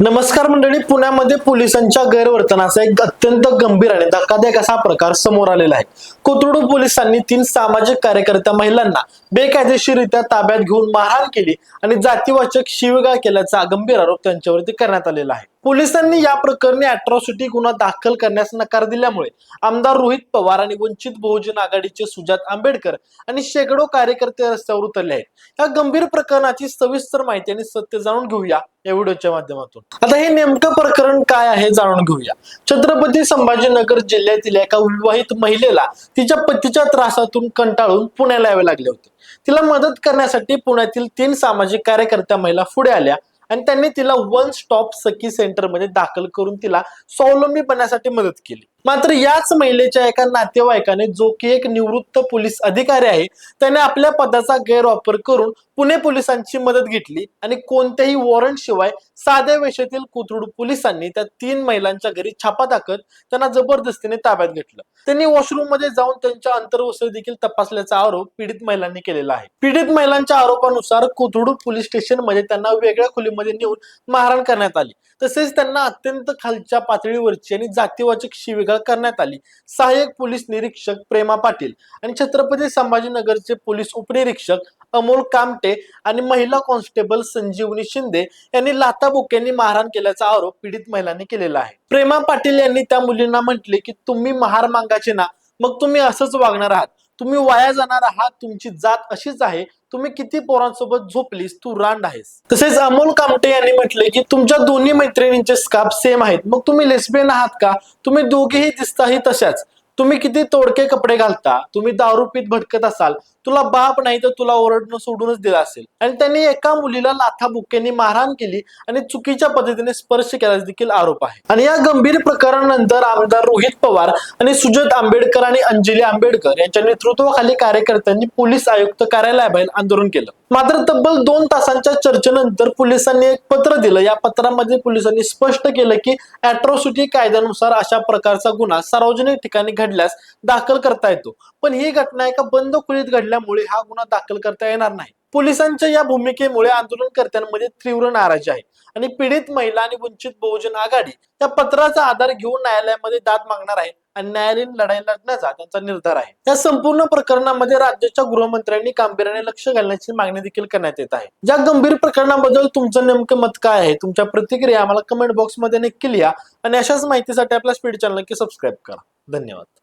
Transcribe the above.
नमस्कार मंडळी पुण्यामध्ये पोलिसांच्या गैरवर्तनाचा एक अत्यंत गंभीर आणि धक्कादायक असा प्रकार समोर आलेला आहे. कोथरूड पोलिसांनी तीन सामाजिक कार्यकर्त्या महिलांना बेकायदेशीररित्या ताब्यात घेऊन मारहाण केली आणि जातीवाचक शिवगाळ केल्याचा गंभीर आरोप त्यांच्यावरती करण्यात आलेला आहे. पोलिसांनी या प्रकरणी अॅट्रॉसिटी गुन्हा दाखल करण्यास नकार दिल्यामुळे आमदार रोहित पवार आणि वंचित बहुजन आघाडीचे सुजात आंबेडकर आणि शेकडो कार्यकर्ते रस्त्यावर उतरले आहेत. या गंभीर प्रकरणाची सविस्तर माहिती आणि सत्य जाणून घेऊया या व्हिडिओच्या माध्यमातून. आता हे नेमकं प्रकरण काय आहे जाणून घेऊया. छत्रपती संभाजीनगर जिल्ह्यातील एका विवाहित महिलेला तिच्या पतीच्या त्रासातून कंटाळून पुण्याला यावे लागले होते. तिला मदत करण्यासाठी पुण्यातील तीन सामाजिक कार्यकर्त्या महिला पुढे आल्या. आणि त्यांनी तिला वन स्टॉप सखी सेंटरमध्ये दाखल करून तिला स्वावलंबी बनण्यासाठी मदत केली. मात्र याच महिलेच्या एका नातेवाईकाने जो की एक निवृत्त पोलीस अधिकारी आहे त्याने आपल्या पदाचा गैरवापर करून पुणे पोलिसांची मदत घेतली आणि कोणत्याही वॉरंट शिवाय साध्या वेशातील कोथरूड पोलिसांनी त्या तीन महिलांच्या घरी छापा टाकत त्यांना जबरदस्तीने ताब्यात घेतलं. त्यांनी वॉशरूममध्ये जाऊन त्यांच्या अंतर्वस्त्र देखील तपासल्याचा आरोप पीडित महिलांनी केलेला आहे. पीडित महिलांच्या आरोपानुसार कोथरूड पोलीस स्टेशनमध्ये त्यांना वेगळ्या खोलीमध्ये नेऊन मारहाण करण्यात आली. तसेच त्यांना अत्यंत खालच्या पातळीवरची आणि जातीवाचक शिवीगाळ करण्यात आली. सहाय्यक पोलीस निरीक्षक प्रेमा पाटील आणि छत्रपती संभाजीनगरचे पोलीस उपनिरीक्षक अमोल कामटे आणि महिला कॉन्स्टेबल संजीवनी शिंदे यांनी लाथाबुक्यांनी मारहाण केल्याचा आरोप पीडित महिलांनी केलेला आहे. प्रेमा पाटील यांनी त्या मुलींना म्हटले की तुम्ही महार मागाचे ना मग तुम्ही असंच वागणार आहात. तुम्ही वाया जाणार आहात तुमची जात अशीच आहे. तुम्ही किती पोरांसोबत झोपलीस तू रांड आहेस. तसेच अमोल कामटे यांनी म्हटले की तुमच्या दोन्ही मैत्रिणींचे स्कार्फ सेम आहेत. मग तुम्ही लेस्बियन आहात का? तुम्ही दोघेही दिसताही तशाच. तुम्ही किती तोडके कपडे घालता तुम्ही दारूपीत भटकत असाल तुला बाप नाही तर तुला ओरडणं सोडूनच दिलं असेल. आणि त्यांनी एका मुलीला लाथा बुक्क्यांनी मारहाण केली आणि चुकीच्या पद्धतीने स्पर्श केल्याचा देखील आरोप आहे. आणि या गंभीर प्रकारानंतर आमदार रोहित पवार आणि सुजत आंबेडकर आणि अंजली आंबेडकर यांच्या नेतृत्वाखाली कार्यकर्त्यांनी पोलीस आयुक्त कार्यालयाबाहेर आंदोलन केलं. मात्र तब्बल दोन तासांच्या चर्चेनंतर पोलिसांनी एक पत्र दिलं. या पत्रामध्ये पोलिसांनी स्पष्ट केलं की अॅट्रॉसिटी कायद्यानुसार अशा प्रकारचा गुन्हा सार्वजनिक ठिकाणी घडल्यास दाखल करता येतो. पण ही घटना एका बंद खोलीत घडल्यामुळे हा गुन्हा दाखल करता येणार नाही. पोलिसांच्या या भूमिकेमुळे आंदोलनकर्त्यांमध्ये तीव्र नाराजी आहे. आणि पीडित महिला आणि वंचित बहुजन आघाडी या पत्राचा आधार घेऊन न्यायालयामध्ये दाद मागणार आहे. आणि न्यायालयीन लढाई लढण्याचा त्यांचा निर्धार आहे. या संपूर्ण प्रकरणामध्ये राज्याच्या गृहमंत्र्यांनी गांभीर्याने लक्ष घालण्याची मागणी देखील करण्यात येत आहे. या गंभीर प्रकरणाबद्दल तुमचं नेमकं मत काय आहे? तुमच्या प्रतिक्रिया आम्हाला कमेंट बॉक्समध्ये नक्की लिहा. आणि अशाच माहितीसाठी आपल्या स्पीड चॅनल नक्की सबस्क्राईब करा. धन्यवाद.